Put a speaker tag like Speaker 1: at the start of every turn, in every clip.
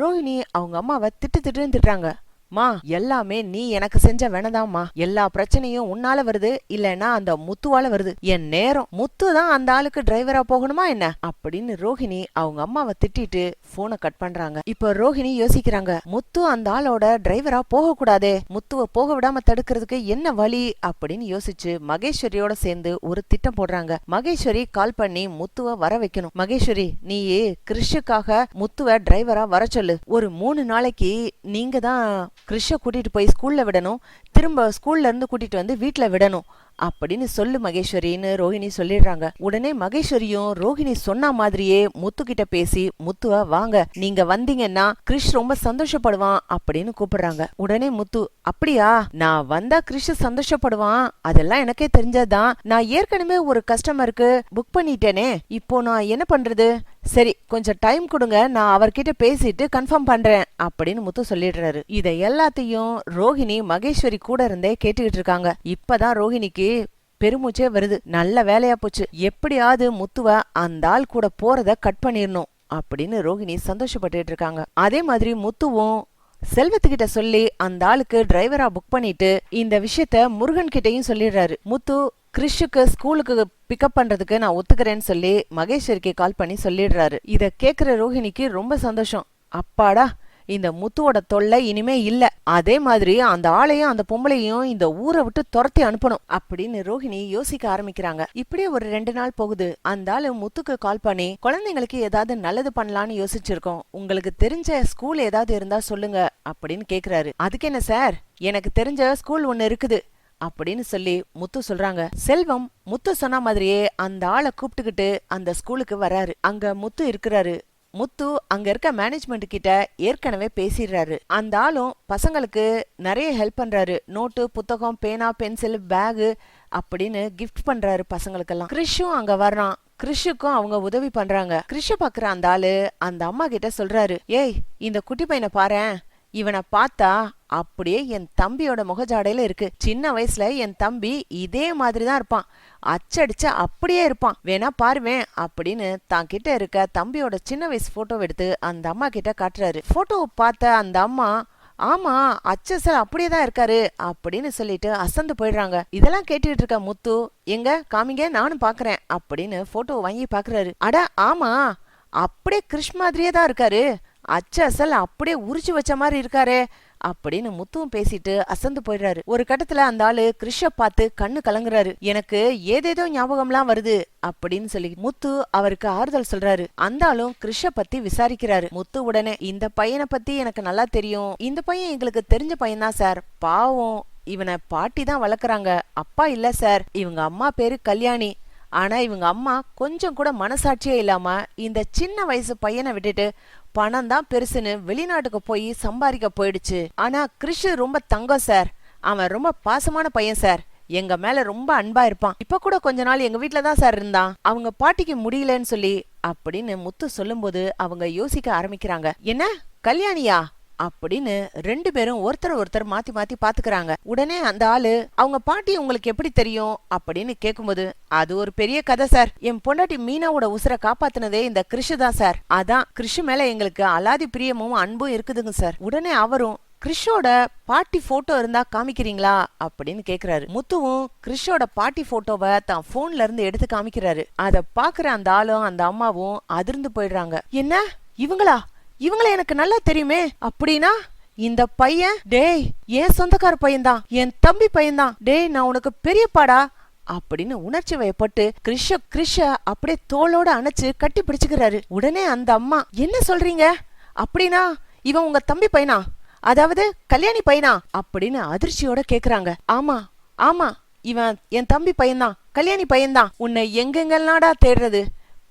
Speaker 1: ரோஹிணி அவங்க அம்மாவை திட்டு திட்டுன்னு திட்டுறாங்க. மா எல்லாமே நீ எனக்கு செஞ்ச வேணதாம்மா. எல்லா பிரச்சனையும் உன்னால வருது இல்லனா அந்த முத்துவால வருது. என் நேரம். முத்து தான் அந்த ஆளுக்கு டிரைவரா போகணுமா என்ன? அப்படின்னு ரோஹிணி அவங்க அம்மாவை திட்டிட்டு போனை கட் பண்றாங்க. இப்ப ரோஹிணி யோசிக்கிறாங்க முத்து அந்த ஆளோட டிரைவரா போக கூடாதே முத்துவ போக விடாம தடுக்கிறதுக்கு என்ன வழி? அப்படின்னு யோசிச்சு மகேஸ்வரியோட சேர்ந்து ஒரு திட்டம் போடுறாங்க. மகேஸ்வரி கால் பண்ணி முத்துவ வர வைக்கணும். மகேஸ்வரி நீ கிறிஷுக்காக முத்துவ டிரைவரா வர சொல்லு. ஒரு மூணு நாளைக்கு நீங்க தான் கிறிஷை கூட்டிட்டு போய் ஸ்கூல்ல விடணும். திரும்ப ஸ்கூல்ல இருந்து கூட்டிட்டு வந்து வீட்ல விடணும். அப்படின்னு சொல்லு மகேஸ்வரின்னு ரோஹிணி சொல்லிடுறாங்க. உடனே மகேஸ்வரியும் ரோஹிணி சொன்ன மாதிரியே முத்து கிட்ட பேசி முத்துவ வாங்க. நீங்க வந்தீங்கன்னா கிறிஷ் ரொம்ப சந்தோஷப்படுவான் அப்படின்னு கூப்பிடுறாங்க. உடனே முத்து அப்படியா? நான் வந்தா கிறிஷ் சந்தோஷப்படுவான். அதெல்லாம் எனக்கே தெரிஞ்சதுதான். நான் ஏற்கனவே ஒரு கஸ்டமருக்கு புக் பண்ணிட்டேனே. இப்போ நான் என்ன பண்றது? சரி கொஞ்சம் டைம் கொடுங்க நான் அவர்கிட்ட பேசிட்டு கன்ஃபார்ம் பண்றேன் அப்படின்னு முத்து சொல்லிடுறாரு. இதை எல்லாத்தையும் ரோஹிணி மகேஸ்வரி கூட இருந்தே கேட்டுக்கிட்டு இருக்காங்க. இப்பதான் ரோஹிணிக்கு பெருமூச்சே வருது. நல்ல வேலையா போச்சு. எப்படியாவது முத்துவ அந்த ஆள் கூட போறத கட் பண்ணிடணும் அப்படின்னு ரோஹிணி சந்தோஷப்பட்டுட்டு இருக்காங்க. அதே மாதிரி முத்துவும் செல்வத்துக்கிட்ட சொல்லி அந்த ஆளுக்கு டிரைவரா புக் பண்ணிட்டு இந்த விஷயத்த முருகன் கிட்டயும் சொல்லிடுறாரு. முத்து கிறிஷுக்கு ஸ்கூலுக்கு பிக்கப் பண்றதுக்கு நான் ஒத்துக்கிறேன்னு சொல்லி மகேஸ்வரிக்கு கால் பண்ணி சொல்லிடுறாரு. இத கேக்குற ரோஹிணிக்கு ரொம்ப சந்தோஷம். அப்பாடா இந்த முத்துவோட தொல்லை இனிமே இல்ல. அதே மாதிரி அந்த ஆளையும் அந்த பொம்பளையும் இந்த ஊரை விட்டு துரத்தி அனுப்பணும் அப்படின்னு ரோஹிணி யோசிக்க ஆரம்பிக்கிறாங்க. இப்படியே ஒரு ரெண்டு நாள் போகுது. அந்த ஆளு முத்துக்கு கால் பண்ணி குழந்தைங்களுக்கு ஏதாவது நல்லது பண்ணலாம்னு யோசிச்சிருக்கோம். உங்களுக்கு தெரிஞ்ச ஸ்கூல் ஏதாவது இருந்தா சொல்லுங்க அப்படின்னு கேக்குறாரு. அதுக்கு என்ன சார் எனக்கு தெரிஞ்ச ஸ்கூல் ஒன்னு இருக்குது. அப்படின்னு சொல்லி முத்து சொல்றாங்க. செல்வம் முத்து சொன்ன மாதிரியே அந்த ஆளை கூப்பிட்டுக்கிட்டு அந்த ஸ்கூலுக்கு வராரு அங்க முத்து இருக்கிறாரு. முத்து அங்க இருக்க மேனேஜ்மெண்ட் கிட்ட ஏற்கனவே பேசிடுறாரு. அந்த ஆளும் பசங்களுக்கு நிறைய ஹெல்ப் பண்றாரு. நோட்டு புத்தகம் பேனா பென்சில் பேகு அப்படின்னு கிஃப்ட் பண்றாரு பசங்களுக்கெல்லாம். கிறிஷும் அங்க வர்றான். கிறிஷுக்கும் அவங்க உதவி பண்றாங்க. கிறிஷ பாக்குற அந்த ஆளு அந்த அம்மா கிட்ட சொல்றாரு. ஏய் இந்த குட்டி பையனை பாரேன். இவனை பார்த்தா அப்படியே என் தம்பியோட முகஜாடையில இருக்கு. சின்ன வயசுல என் தம்பி இதே மாதிரி தான் இருப்பான். அச்சடிச்சு அப்படியே இருப்பான். வேணா பாருவேன் அப்படின்னு தான் கிட்ட இருக்க தம்பியோட சின்ன வயசு போட்டோ எடுத்து அந்த அம்மா கிட்ட காட்டுறாரு. போட்டோவை பார்த்த அந்த அம்மா ஆமா அச்சசல் அப்படியே தான் இருக்காரு அப்படின்னு சொல்லிட்டு அசந்து போயிடுறாங்க. இதெல்லாம் கேட்டுக்கிட்டு இருக்க முத்து எங்க? காமிங்க நானும் பாக்குறேன் அப்படின்னு போட்டோ வாங்கி பாக்குறாரு. அட ஆமா அப்படியே கிருஷ் மாதிரியே தான் இருக்காரு. அச்சசல் அசல் அப்படியே உரிச்சு வச்ச மாதிரி இருக்காரே அப்படின்னு முத்துவும் பேசிட்டு அசந்து போயிடுறாரு. ஒரு கட்டத்துல அந்த ஆளு கிருஷ பார்த்து கண்ணு கலங்குறாரு. எனக்கு ஏதேதோ ஞாபகம்லாம் வருது அப்படின்னு சொல்லி முத்து அவருக்கு ஆறுதல் சொல்றாரு. அந்த ஆளும் கிருஷ பத்தி விசாரிக்கிறாரு. முத்து உடனே இந்த பையனை பத்தி எனக்கு நல்லா தெரியும். இந்த பையன் எங்களுக்கு தெரிஞ்ச பையன் தான் சார். பாவம் இவனை பாட்டி தான் வளர்க்குறாங்க. அப்பா இல்ல சார். இவங்க அம்மா பேரு கல்யாணி. ஆனா இவங்க அம்மா கொஞ்சம் கூட மனசாட்சியே இல்லாம இந்த சின்ன வயசு பையனை விட்டுட்டு பணம் தான் பெருசுன்னு வெளிநாட்டுக்கு போய் சம்பாதிக்க போயிடுச்சு. ஆனா கிறிஷ் ரொம்ப தங்கம் சார். அவன் ரொம்ப பாசமான பையன் சார். எங்க மேல ரொம்ப அன்பா இருப்பான். இப்ப கூட கொஞ்ச நாள் எங்க வீட்ல தான் சார் இருந்தான். அவங்க பாட்டிக்கு முடியலன்னு சொல்லி அப்படின்னு முத்து சொல்லும்போது அவங்க யோசிக்க ஆரம்பிக்கிறாங்க. என்ன? கல்யாணியா? அப்படின்னு ரெண்டு பேரும் ஒருத்தர் ஒருத்தர் மாத்தி மாத்தி பாத்துக்கிறாங்க. உடனே அந்த ஆளு அவங்க பாட்டி உங்களுக்கு எப்படி தெரியும்? அப்படின்னு கேக்கும்போது அது ஒரு பெரிய கதை சார். என் பொண்டாட்டி மீனாவோட உசுரை காப்பாத்தினதே இந்த கிருஷு தான் சார். அதான் கிருஷு மேல எங்களுக்கு அலாதி பிரியமும் அன்பும் இருக்குதுங்க சார். உடனே அவரும் கிறிஷோட பாட்டி போட்டோ இருந்தா காமிக்கிறீங்களா? அப்படின்னு கேக்குறாரு. முத்துவும் கிறிஷோட பாட்டி போட்டோவை தான் போன்ல இருந்து எடுத்து காமிக்கிறாரு. அத பாக்குற அந்த ஆளும் அந்த அம்மாவும் அதிர்ந்து போயிடுறாங்க. என்ன? இவங்களா? இவங்கள எனக்கு நல்லா தெரியுமே. அப்படின்னா இந்த பையன் டேய் என் சொந்தக்கார பையன்தான் என் தம்பி பையன்தான். டேய் நான் உனக்கு பெரியப்பாடா அப்படின்னு உணர்ச்சி வயப்பட்டு கிருஷ கிருஷ அப்படியே தோளோட அணைச்சு கட்டி பிடிச்சுக்கிறாரு. உடனே அந்த அம்மா என்ன சொல்றீங்க? அப்படின்னா இவன் உங்க தம்பி பையனா? அதாவது கல்யாணி பையனா? அப்படின்னு அதிர்ச்சியோட கேக்குறாங்க. ஆமா ஆமா இவன் என் தம்பி பையன்தான் கல்யாணி பையன்தான். உன்னை எங்கெங்கெல்லாம்டா தேடுறது?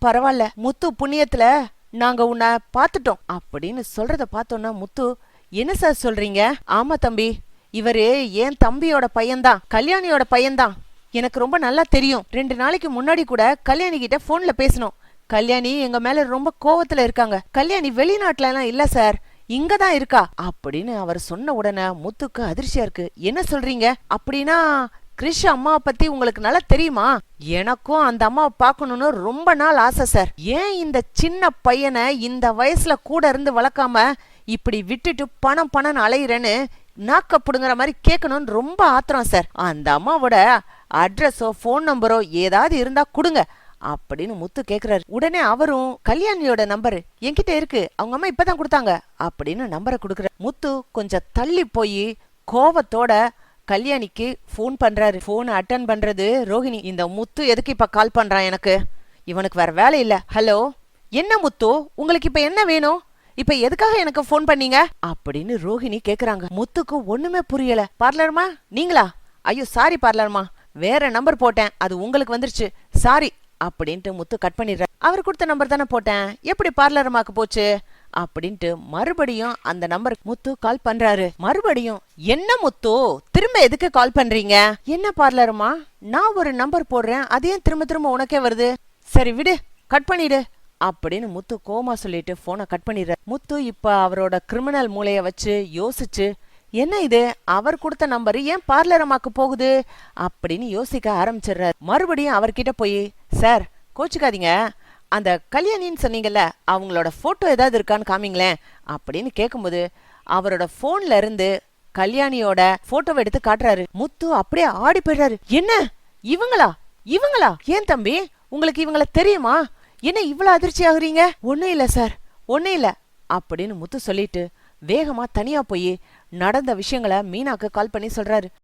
Speaker 1: பரவாயில்ல முத்து புண்ணியத்துல நாங்க உன்னை பார்த்துட்டோம் அப்படின்னு சொல்றத பார்த்தோன்னா முத்து என்ன சார் சொல்றீங்க? ஆமா தம்பி இவரு என் தம்பியோட பையன்தான் கல்யாணியோட பையன்தான். எனக்கு ரொம்ப நல்லா தெரியும். ரெண்டு நாளைக்கு முன்னாடி கூட கல்யாணி கிட்ட போன்ல பேசணும் கல்யாணி எங்க மேல ரொம்ப கோவத்துல இருக்காங்க. கல்யாணி வெளிநாட்டுல எல்லாம் இல்ல சார் இங்க தான் இருக்கா? அப்படின்னு அவர் சொன்ன உடனே முத்துக்கு அதிர்ச்சியா இருக்கு. என்ன சொல்றீங்க? அப்படின்னா கிரிஷ் அம்மாவை பத்தி உங்களுக்கு நல்லா தெரியுமா? எனக்கும் அந்த அம்மாவை பார்க்கணும்னு ரொம்ப நாள் ஆசை சார் ஏன் இந்த சின்ன பையனை இந்த வயசுல கூட இருந்து வளர்க்காம இப்படி விட்டுட்டு பணம் பணம் அலையிறேன்னு நாக்கப்படுங்கிற மாதிரி கேட்கணும்னு ரொம்ப ஆத்திரம் சார் அந்த அம்மாவோட அட்ரஸோ ஃபோன் நம்பரோ ஏதாவது இருந்தா கொடுங்க அப்படின்னு முத்து கேக்குறாரு. உடனே அவரும் கல்யாணியோட நம்பர் என்கிட்ட இருக்கு. அவங்க அம்மா இப்பதான் கொடுத்தாங்க அப்படின்னு நம்பரை கொடுக்குற முத்து கொஞ்சம் தள்ளி போய் கோவத்தோட கல்யாணிக்கு ஃபோன் பண்றாரு. ஃபோன் அட்டன் பண்றது ரோஹிணி. இந்த முத்து எதுக்கு இப்ப கால் பண்றான் எனக்கு? இவனுக்கு வேற வேலை இல்ல. ஹலோ என்ன முத்து? உங்களுக்கு இப்ப என்ன வேணும்? இப்ப எதுக்காக எனக்கு ஃபோன் பண்ணீங்க? அப்படின்னு ரோஹிணி கேக்குறாங்க. முத்துக்கு ஒண்ணுமே புரியல. பார்லர்மா நீங்களா? ஐயோ சாரி பார்லர்மா வேற நம்பர் போட்டேன். அது உங்களுக்கு வந்துருச்சு. சாரி அப்படின்ட்டு முத்து கட் பண்ணிடுற அவர் கொடுத்த நம்பர் தானே போட்டேன். எப்படி பார்லர்மாக்கு போச்சு? அப்படின்ட்டு மறுபடியும் அந்த நம்பருக்கு முத்து கால் பண்றாரு. மறுபடியும் என்ன முத்து? திரும்ப எதுக்கு கால் பண்றீங்க? என்ன பார்லருமா நான் ஒரு நம்பர் போடுறேன். அது ஏன் திரும்ப திரும்ப உனக்கே வருது? சரி விடு கட் பண்ணிடு. அப்படின்னு முத்து கோமா சொல்லிட்டு போனை கட் பண்ணிடுற. முத்து இப்ப அவரோட கிரிமினல் மூளைய வச்சு யோசிச்சு என்ன இது? அவர் கொடுத்த நம்பர் ஏன் பார்லர் அம்மாக்கு போகுது? அப்படின்னு யோசிக்க ஆரம்பிச்சிடுறாரு. மறுபடியும் அவர்கிட்ட போய் சார் கோச்சுக்காதீங்க. அந்த கல்யாணின்னு சொன்னீங்கல்ல அவங்களோட ஃபோட்டோ ஏதாவது இருக்கான்னு காமிங்களேன் அப்படின்னு கேட்கும்போது அவரோட ஃபோன்ல இருந்து கல்யாணியோட ஃபோட்டோவை எடுத்து காட்டுறாரு. முத்து அப்படியே ஆடி போயிடுறாரு. என்ன? இவங்களா? இவங்களா? ஏன் தம்பி? உங்களுக்கு இவங்கள தெரியுமா? என்ன இவ்வளவு அதிர்ச்சி ஆகுறீங்க? ஒண்ணும் இல்ல சார். ஒண்ணும் இல்ல அப்படின்னு முத்து சொல்லிட்டு வேகமா தனியா போய் நடந்த விஷயங்களை மீனாக்கு கால் பண்ணி சொல்றாரு.